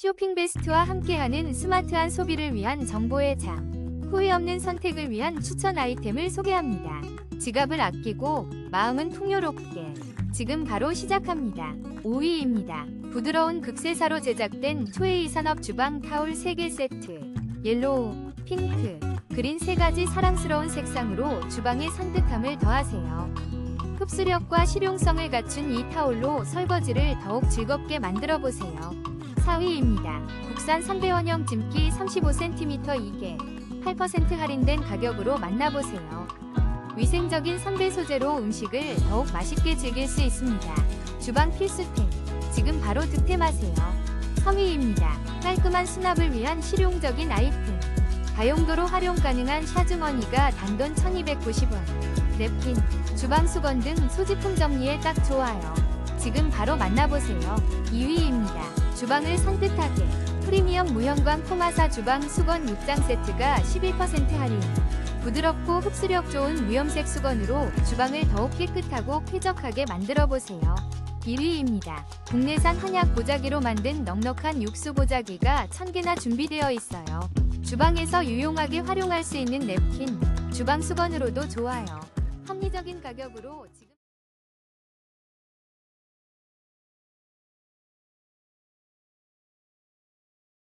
쇼핑 베스트와 함께하는 스마트한 소비를 위한 정보의 장. 후회 없는 선택을 위한 추천 아이템을 소개합니다. 지갑을 아끼고 마음은 풍요롭게. 지금 바로 시작합니다. 5위입니다. 부드러운 극세사로 제작된 초웨이 산업 주방 타올 3개 세트. 옐로우, 핑크, 그린 세 가지 사랑스러운 색상으로 주방의 산뜻함을 더하세요. 흡수력과 실용성을 갖춘 이 타올로 설거지를 더욱 즐겁게 만들어 보세요. 4위입니다. 국산 선배원형 찜기 35cm 2개 8% 할인된 가격으로 만나보세요. 위생적인 선배 소재로 음식을 더욱 맛있게 즐길 수 있습니다. 주방 필수템 지금 바로 득템하세요. 3위입니다. 깔끔한 수납을 위한 실용적인 아이템 다용도로 활용 가능한 샤즈머니가 단돈 1290원 냅킨, 주방 수건 등 소지품 정리에 딱 좋아요. 지금 바로 만나보세요. 2위입니다. 주방을 산뜻하게 프리미엄 무형광 포마사 주방 수건 6장 세트가 11% 할인. 부드럽고 흡수력 좋은 무염색 수건으로 주방을 더욱 깨끗하고 쾌적하게 만들어 보세요. 1위입니다. 국내산 한약 보자기로 만든 넉넉한 육수 보자기가 1000개나 준비되어 있어요. 주방에서 유용하게 활용할 수 있는 냅킨, 주방 수건으로도 좋아요. 합리적인 가격으로 지금